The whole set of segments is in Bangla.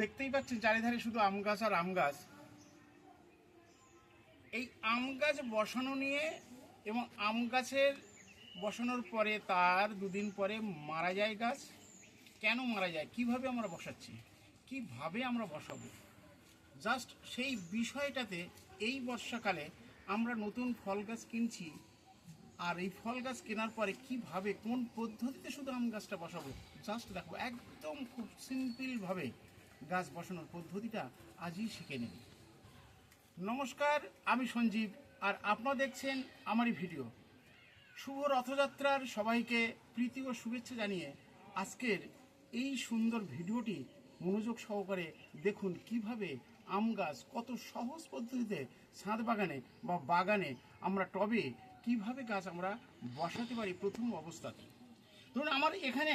দেখতেই পাচ্ছেন চারিধারে শুধু আম গাছ আর আম গাছ। এই আম গাছ বসানো নিয়ে এবং আম গাছের বসানোর পরে তার দুদিন পরে মারা যায় গাছ। কেন মারা যায়? কীভাবে আমরা বসাচ্ছি? কীভাবে আমরা বসাবো? জাস্ট সেই বিষয়টাতে এই বর্ষাকালে আমরা নতুন ফল গাছ কিনছি। আর এই ফল গাছ কেনার পরে কীভাবে, কোন পদ্ধতিতে শুধু আম গাছটা বসাবো? জাস্ট দেখো, একদম খুব সিম্পলভাবে গাছ বসানোর পদ্ধতিটা আজই শিখে নিন নমস্কার, আমি সঞ্জীব, আর আপনারা দেখছেন আমারই ভিডিও। শুভ রথযাত্রার সবাইকে প্রীতি ও শুভেচ্ছা জানিয়ে আজকের এই সুন্দর ভিডিওটি মনোযোগ সহকারে দেখুন কীভাবে আম গাছ কত সহজ পদ্ধতিতে ছাদ বাগানে বা বাগানে আমরা টবে কীভাবে গাছ আমরা বসাতে পারি প্রথম অবস্থাতে। ধরুন, আমার এখানে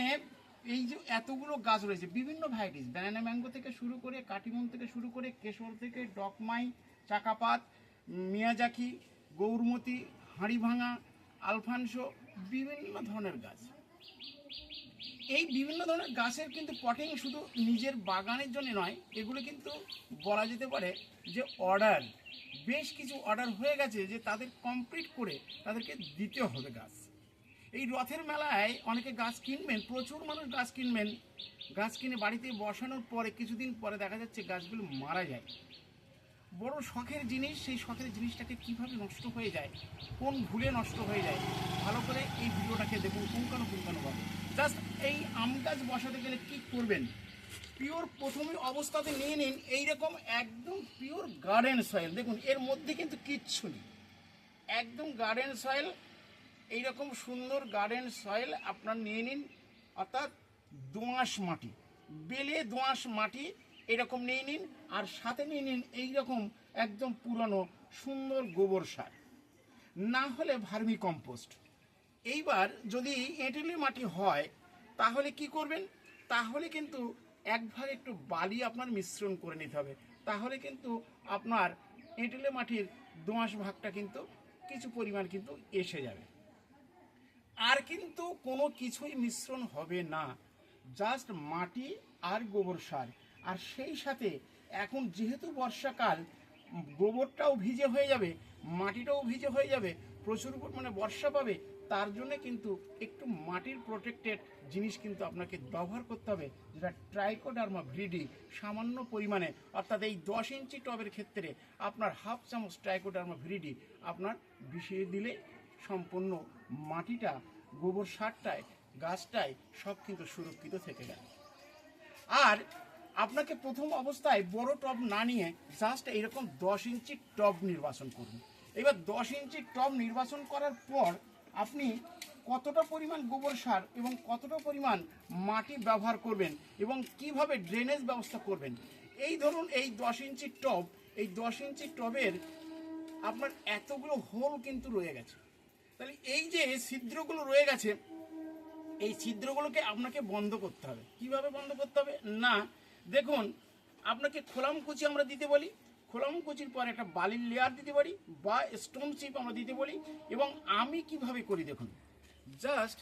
এই যে এতগুলো গাছ রয়েছে, বিভিন্ন ভ্যারাইটিস ব্যানানা ম্যাঙ্গো থেকে শুরু করে, কাটিমন থেকে শুরু করে, কেশর থেকে, ডকমাই, চাকাপাত, মিয়াজাকি, গৌরমতি, হাঁড়িভাঙা, আলফানসো, বিভিন্ন ধরনের গাছ। এই বিভিন্ন ধরনের গাছের কিন্তু পটিং শুধু নিজের বাগানের জন্য নয়, এগুলো কিন্তু বলা যেতে পারে যে অর্ডার বেশ কিছু অর্ডার হয়ে গেছে যে তাদের কমপ্লিট করে তাদেরকে দিতে হবে গাছ। এই রথের মেলায় অনেকে গাছ কিনবেন, প্রচুর মানুষ গাছ কিনবেন। গাছ কিনে বাড়িতে বসানোর পরে কিছুদিন পরে দেখা যাচ্ছে গাছগুলো মারা যায়। বড় শখের জিনিস, সেই শখের জিনিসটাকে কীভাবে নষ্ট হয়ে যায়, কোন ভুলে নষ্ট হয়ে যায়, ভালো করে এই ভিডিওটাকে দেখুন, পুঙ্খানো পুঙ্খানোভাবে জাস্ট এই আম গাছ বসাতে গেলে কি করবেন? পিওর প্রথমে অবস্থাতে নিয়ে নিন, এইরকম একদম পিওর গার্ডেন সয়েল। দেখুন, এর মধ্যে কিন্তু কিচ্ছু নেই। একদম গার্ডেন সয়েল এইরকম সুন্দর গার্ডেন সয়েল আপনার নিয়ে নিন, অর্থাৎ দোঁয়াশ মাটি, বেলে দোঁয়াশ মাটি এরকম নিয়ে নিন, আর সাথে নিয়ে নিন এইরকম একদম পুরনো সুন্দর গোবর সার। না হলে ভার্মি কম্পোস্ট এইবার যদি এঁটেলে মাটি হয়, তাহলে কি করবেন? তাহলে কিন্তু এক ভাগ একটু বালি আপনার মিশ্রণ করে নিতে হবে। তাহলে কিন্তু আপনার এঁটেলে মাটির দোঁয়াশ ভাগটা কিন্তু কিছু পরিমাণ কিন্তু এসে যাবে। আর কিন্তু কোনো কিছুই মিশ্রণ হবে না। জাস্ট মাটি আর গোবর সার। আর সেই সাথে এখন যেহেতু বর্ষাকাল, গোবরটাও ভিজে হয়ে যাবে, মাটিটাও ভিজে হয়ে যাবে, প্রচুর পরিমাণে বর্ষা পাবে, তার জন্য কিন্তু একটু মাটির প্রোটেক্টেড জিনিস কিন্তু আপনাকে ব্যবহার করতে হবে, যেটা ট্রাইকোডার্মা ভিডি সামান্য পরিমাণে। অর্থাৎ এই দশ ইঞ্চি টবের ক্ষেত্রে আপনার হাফ চামচ ট্রাইকোডার্মা ভিডি আপনার বিষিয়ে দিলে সম্পূর্ণ মাটিটা, গোবর সারটায়, গাছটায় সব কিন্তু সুরক্ষিত থেকে গেল আর আপনাকে প্রথম অবস্থায় বড় টব না নিয়ে জাস্ট এরকম দশ ইঞ্চি টব নির্বাচন করুন। এবার দশ ইঞ্চি টব নির্বাচন করার পর আপনি কতটা পরিমাণ গোবর সার এবং কতটা পরিমাণ মাটি ব্যবহার করবেন এবং কীভাবে ড্রেনেজ ব্যবস্থা করবেন, এই ধরুন এই দশ ইঞ্চি টব, এই দশ ইঞ্চি টবের আপনার এতগুলো হোল কিন্তু রয়ে গেছে। তাহলে এই যে ছিদ্রগুলো রয়ে গেছে, এই ছিদ্রগুলোকে আপনাকে বন্ধ করতে হবে। কীভাবে বন্ধ করতে হবে? না, দেখুন, আপনাকে খোলাম কুচি আমরা দিতে বলি খোলাম কুচির পর একটা বালির লেয়ার দিতে পারি, বা স্টোন চিপ আমরা দিতে বলি, এবং আমি কীভাবে করি দেখুন জাস্ট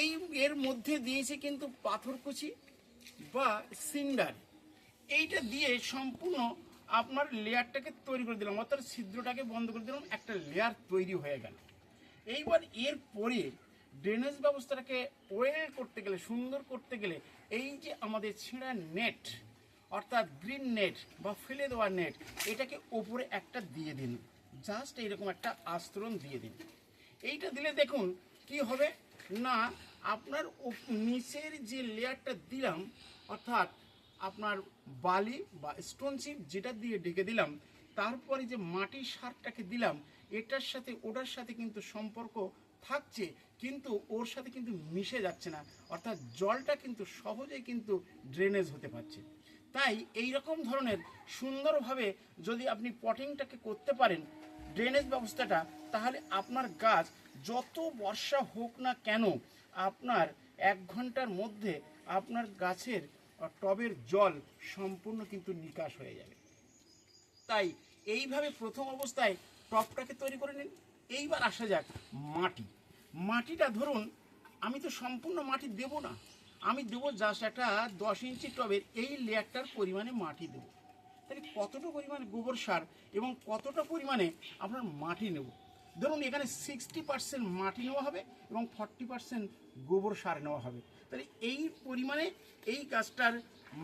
এই এর মধ্যে দিয়েছি কিন্তু পাথর কুচি বা সিন্ডার। এইটা দিয়ে সম্পূর্ণ আপনার লেয়ারটাকে তৈরি করে দিলাম, অর্থাৎ ছিদ্রটাকে বন্ধ করে দিলাম, একটা লেয়ার তৈরি হয়ে গেল। এইবার এর পরে ড্রেনেজ ব্যবস্থাটাকে ওয়েল করতে গেলে, সুন্দর করতে গেলে এই যে আমাদের ছেঁড়া নেট অর্থাৎ গ্রিন নেট বা ফেলে দেওয়া নেট এটাকে ওপরে একটা দিয়ে দিন। জাস্ট এইরকম একটা আস্তরণ দিয়ে দিন। এইটা দিলে দেখুন কি হবে? না, আপনার নিচের যে লেয়ারটা দিলাম, অর্থাৎ আপনার বালি বা স্টোন চিপ যেটা দিয়ে ঢেকে দিলাম, তারপরে যে মাটির সারটাকে দিলাম, এটার সাথে ওটার সাথে কিন্তু সম্পর্ক থাকছে, কিন্তু ওর সাথে কিন্তু মিশে যাচ্ছে না। অর্থাৎ জলটা কিন্তু সহজেই কিন্তু ড্রেনেজ হতে পারছে। তাই এই রকম ধরনের সুন্দরভাবে যদি আপনি পটিংটাকে করতে পারেন ড্রেনেজ ব্যবস্থাটা, তাহলে আপনার গাছ যত বর্ষা হোক না কেন, আপনার এক ঘণ্টার মধ্যে আপনার গাছের টবের জল সম্পূর্ণ কিন্তু নিকাশ হয়ে যাবে। তাই এইভাবে প্রথম অবস্থায় টপটাকে তৈরি করে নিন। এইবার আসা যাক মাটি। মাটিটা ধরুন, আমি তো সম্পূর্ণ মাটি দেব না। আমি দেবো জাস্ট একটা দশ ইঞ্চি টবের এই লেয়ারটার পরিমাণে মাটি দেবো। তাহলে কতটা পরিমাণে গোবর সার এবং কতটা পরিমাণে আপনার মাটি নেব? ধরুন এখানে সিক্সটি পার্সেন্ট মাটি নেওয়া হবে এবং ফর্টি পার্সেন্ট গোবর সার নেওয়া হবে। তাহলে এই পরিমাণে এই গাছটার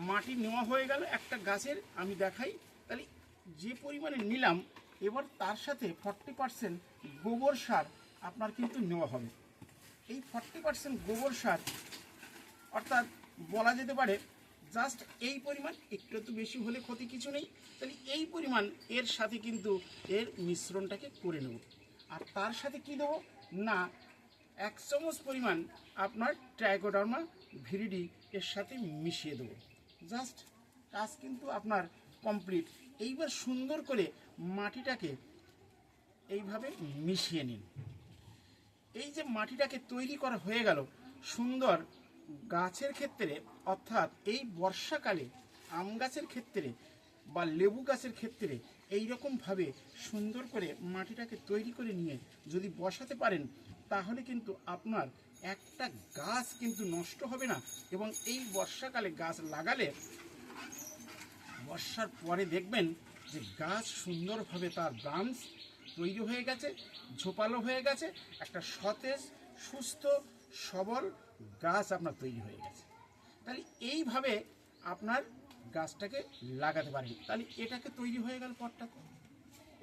মাটি নেওয়া হয়ে গেল একটা গাছের, আমি দেখাই। তাহলে যে পরিমাণে নিলাম, এবার তার সাথে ফর্টি পার্সেন্ট গোবর সার আপনার কিন্তু নেওয়া হবে। এই ফর্টি পার্সেন্ট গোবর সার, অর্থাৎ বলা যেতে পারে জাস্ট এই পরিমাণ, একটু একটু বেশি হলে ক্ষতি কিছু নেই। তাহলে এই পরিমাণ, এর সাথে কিন্তু এর মিশ্রণটাকে করে নেব। আর তার সাথে কি দেবো? না এক চামচ পরিমাণ আপনার ট্রাইকোডার্মা ভিরিডি এর সাথে মিশিয়ে দেবো। জাস্ট কাজ কিন্তু আপনার কমপ্লিট। এইবার সুন্দর করে মাটিটাকে এইভাবে মিশিয়ে নিন। এই যে মাটিটাকে তৈরি করা হয়ে গেল, সুন্দর গাছের ক্ষেত্রে, অর্থাৎ এই বর্ষাকালে আম গাছের ক্ষেত্রে বা লেবু গাছের ক্ষেত্রে এই ভাবে সুন্দর করে মাটিটাকে তৈরি করে নিয়ে যদি বসাতে পারেন তাহলে কিন্তু আপনার একটা গাছ কিন্তু নষ্ট হবে না। এবং এই বর্ষাকালে গাছ লাগালে বর্ষার পরে দেখবেন যে গাছ সুন্দরভাবে তার ব্রাঞ্চ তৈরি হয়ে গেছে, ঝোপালো হয়ে গেছে, একটা সতেজ, সুস্থ, সবল গাছ আপনার তৈরি হয়ে গেছে। তাহলে এইভাবে আপনার গাছটাকে লাগাতে পারেন। তাহলে এটাকে তৈরি হয়ে গেল পটটা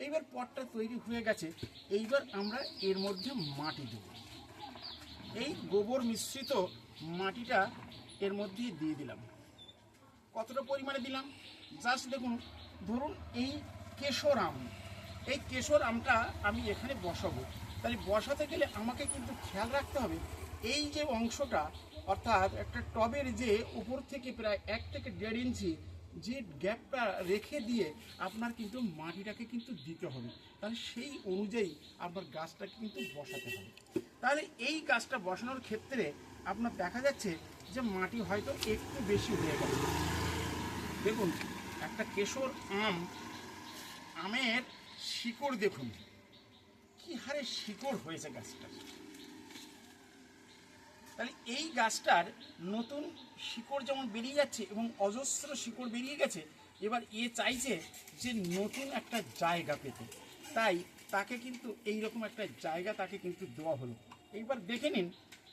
এইবার পটটা তৈরি হয়ে গেছে, এইবার আমরা এর মধ্যে মাটি দেব। এই গোবর মিশ্রিত মাটিটা এর মধ্যে দিয়ে দিলাম। কতটা পরিমাণে দিলাম? জাস্ট দেখুন, ধরুন এই কেশর আম। এই কেশর আমটা আমি এখানে বসাবো। তাহলে বসাতে গেলে আমাকে কিন্তু খেয়াল রাখতে হবে, এই যে অংশটা, অর্থাৎ একটা টবের যে উপর থেকে প্রায় এক থেকে দেড় ইঞ্চি যে গ্যাপটা রেখে দিয়ে আপনার কিন্তু মাটিটাকে কিন্তু দিতে হবে। তাহলে সেই অনুযায়ী আপনার গাছটাকে কিন্তু বসাতে হবে। তাহলে এই গাছটা বসানোর ক্ষেত্রে আপনার দেখা যাচ্ছে যে মাটি হয়তো একটু বেশি হয়ে গেছে। দেখুন, একটা কেশর আম, আমের শিকড় দেখুন। কি হারে শিকড় হয়েছে গাছটা তাহলে এই গাছটার নতুন শিকড় যেমন বেরিয়ে যাচ্ছে এবং অজস্র শিকড় বেরিয়ে গেছে, এবার এ চাইছে যে নতুন একটা জায়গা পেতে। তাই তাকে কিন্তু এই রকম একটা জায়গা তাকে কিন্তু দেওয়া হলো। এইবার দেখে নিন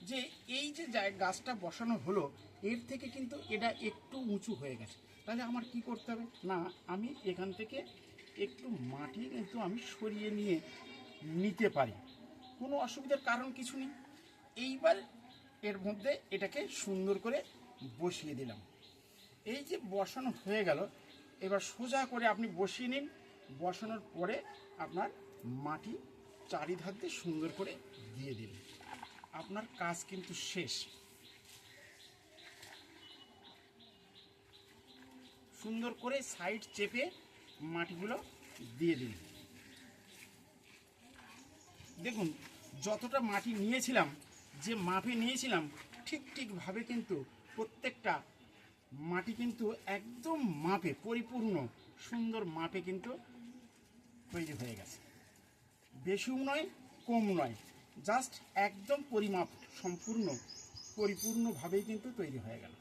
যে এই যে গাছটা বসানো হলো, এর থেকে কিন্তু এটা একটু উঁচু হয়ে গেছে। তাহলে আমার কি করতে হবে? না, আমি এখান থেকে একটু মাটি কিন্তু আমি সরিয়ে নিয়ে নিতে পারি। কোনো অসুবিধার কারণ কিছু নেই। এইবার এর মধ্যে এটাকে সুন্দর করে বসিয়ে দিলাম। এই যে বসানো হয়ে গেল, এবার সোজা করে আপনি বসিয়ে নিন। বসানোর পরে আপনার মাটি চারিধার দিয়ে সুন্দর করে দিয়ে দিন। আপনার কাজ কিন্তু শেষ। সুন্দর করে সাইড চেপে মাটিগুলো দিয়ে দিন। দেখুন, যতটা মাটি নিয়েছিলাম যে মাপে নিয়েছিলাম, ঠিক ঠিকভাবে কিন্তু প্রত্যেকটা মাটি কিন্তু একদম মাপে, পরিপূর্ণ, সুন্দর মাপে কিন্তু তৈরি হয়ে গেছে। বেশিও নয়, কম নয় জাস্ট একদম পরিমাপ সম্পূর্ণ, পরিপূর্ণভাবেই কিন্তু তৈরি হয়ে গেল।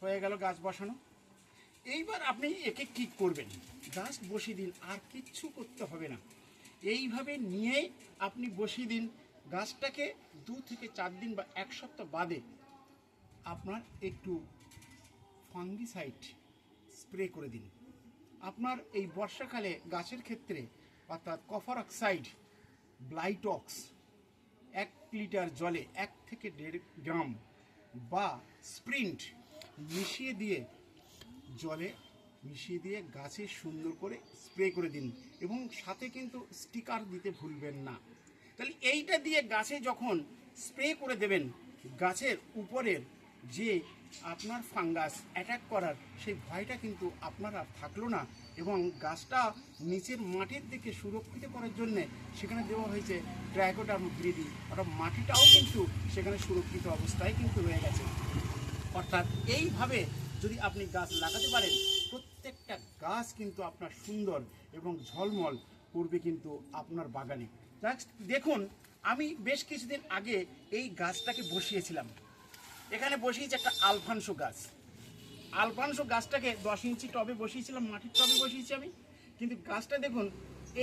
হয়ে গেল গাছ বসানো। এইবার আপনি একে কি করবেন? জাস্ট বসিয়ে দিন, আর কিচ্ছু করতে হবে না। এইভাবে নিয়ে আপনি বসিয়ে দিন গাছটাকে দু থেকে চার দিন বা এক সপ্তাহ বাদে আপনার একটু ফাঙ্গিসাইড স্প্রে করে দিন। আপনার এই বর্ষাকালে গাছের ক্ষেত্রে অর্থাৎ কফার অক্সাইড, ব্লাইটক্স, এক লিটার জলে এক থেকে দেড় গ্রাম বা স্প্রিন্ট মিশিয়ে দিয়ে জলে মিশিয়ে দিয়ে গাছে সুন্দর করে স্প্রে করে দিন এবং সাথে কিন্তু স্টিকার দিতে ভুলবেন না। তাহলে এইটা দিয়ে গাছে যখন স্প্রে করে দেবেন, গাছের উপরের যে আপনার ফাঙ্গাস অ্যাটাক করার সেই ভয়টা কিন্তু আপনার আর থাকল না এবং গাছটা নিচের মাটির দিকে সুরক্ষিত করার জন্য সেখানে দেওয়া হয়েছে ট্রাইকোটার্ম গ্রিডি অর্থাৎ মাটিটাও কিন্তু সেখানে সুরক্ষিত অবস্থায় কিন্তু রয়ে গেছে। অর্থাৎ এইভাবে যদি আপনি গাছ লাগাতে পারেন, প্রত্যেকটা গাছ কিন্তু আপনার সুন্দর এবং ঝলমল করবে কিন্তু আপনার বাগানে। Just দেখুন, আমি বেশ কিছুদিন আগে এই গাছটাকে বসিয়েছিলাম। এখানে বসিয়েছি একটা আলফানসো গাছ। আলফানসো গাছটাকে দশ ইঞ্চি টবে বসিয়েছিলাম, মাটির টবে বসিয়েছি আমি। কিন্তু গাছটা দেখুন,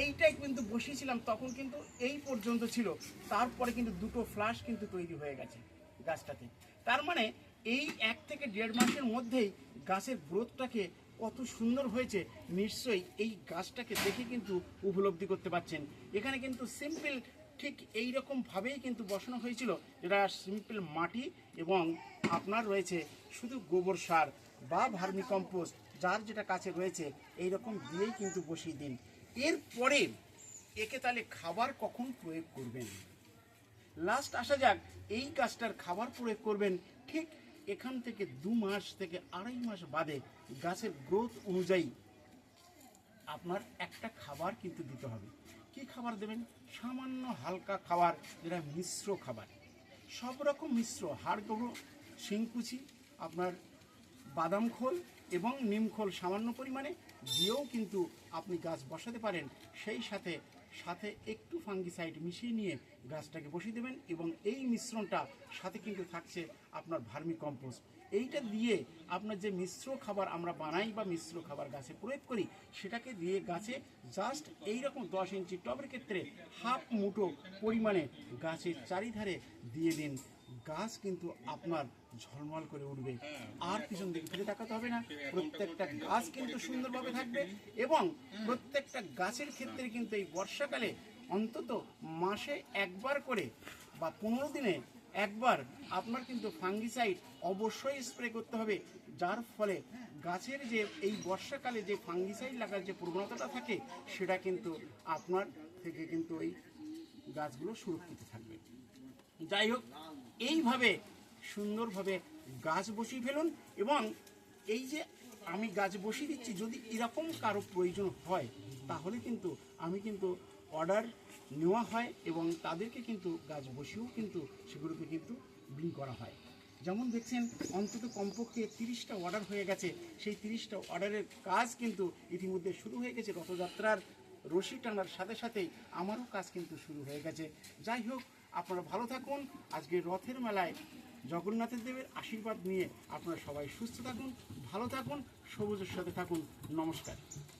এইটাই কিন্তু বসিয়েছিলাম, তখন কিন্তু এই পর্যন্ত ছিল। তারপরে কিন্তু দুটো ফ্লাশ কিন্তু তৈরি হয়ে গেছে গাছটাতে। তার মানে এই এক থেকে দেড় মাসের মধ্যেই গাছের গ্রোথটাকে কত সুন্দর হয়েছে। নিশ্চয়ই এই গাছটাকে দেখে কিন্তু উপলব্ধি করতে পারছেন। এখানে কিন্তু সিম্পল ঠিক এই রকম ভাবেই কিন্তু বসানো হয়েছিল। যেটা সিম্পল মাটি এবং আপনার রয়েছে শুধু গোবর সার বা ভার্মি কম্পোস্ট যার যেটা কাছে রয়েছে এই রকম দিয়েই কিন্তু বসিয়ে দিন। এরপরে একে তাহলে খাবার কখন প্রয়োগ করবেন? লাস্ট আসা যাক, এই গাছটার খাবার প্রয়োগ করবেন ঠিক এখান থেকে দু মাস থেকে আড়াই মাস বাদে গাছের গ্রোথ অনুযায়ী আপনার একটা খাবার কিন্তু দিতে হবে। কি খাবার দেবেন? সামান্য হালকা খাবার, যেটা মিশ্র খাবার। সব রকম মিশ্র হাড় গরু শিংকুচি, আপনার বাদাম খোল এবং নিম খোল সামান্য পরিমাণে দিয়েও কিন্তু আপনি গাছ বসাতে পারেন। সেই সাথে সাথে একটু ফাঙ্গিসাইড মিশিয়ে নিয়ে গাছটাকে বসিয়ে দেবেন এবং এই মিশ্রণটা সাথে কিন্তু থাকছে আপনার ভার্মি কম্পোস্ট এইটা দিয়ে আপনার যে মিশ্র খাবার আমরা বানাই বা মিশ্র খাবার গাছে প্রয়োগ করি, সেটাকে দিয়ে গাছে জাস্ট এইরকম দশ ইঞ্চি টবের ক্ষেত্রে হাফ মুঠো পরিমাণে গাছের চারিধারে দিয়ে দিন। গাছ কিন্তু আপনার ঝলমল করে উঠবে। আর পিছন দিকে ফিরে তাকাতে হবে না। প্রত্যেকটা গাছ কিন্তু সুন্দরভাবে থাকবে এবং প্রত্যেকটা গাছের ক্ষেত্রে কিন্তু এই বর্ষাকালে অন্তত মাসে একবার করে বা পনেরো দিনে একবার আপনার কিন্তু ফাঙ্গিসাইড অবশ্যই স্প্রে করতে হবে, যার ফলে গাছের যে এই বর্ষাকালে যে ফাঙ্গিসাইড লাগার যে প্রবণতাটা থাকে, সেটা কিন্তু আপনার থেকে কিন্তু ওই গাছগুলো সুরক্ষিত থাকবে। যাই হোক এইভাবে সুন্দরভাবে গাছ বসিয়ে ফেলুন এবং এই যে আমি গাছ বসিয়ে দিচ্ছি, যদি এরকম কারও প্রয়োজন হয়, তাহলে কিন্তু আমি কিন্তু অর্ডার নেওয়া হয় এবং তাদেরকে কিন্তু গাছ বসিয়েও কিন্তু সেগুলোকে কিন্তু বিল করা হয়। যেমন দেখছেন, অন্তত কমপক্ষে তিরিশটা অর্ডার হয়ে গেছে। সেই তিরিশটা অর্ডারের কাজ কিন্তু ইতিমধ্যে শুরু হয়ে গেছে। রথযাত্রার রশি টানার সাথে সাথেই আমারও কাজ কিন্তু শুরু হয়ে গেছে। যাই হোক আপনারা ভালো থাকুন। আজকে রথের মেলায় জগন্নাথের দেবের আশীর্বাদ নিয়ে আপনারা সবাই সুস্থ থাকুন, ভালো থাকুন, সবুজের সাথে থাকুন। নমস্কার।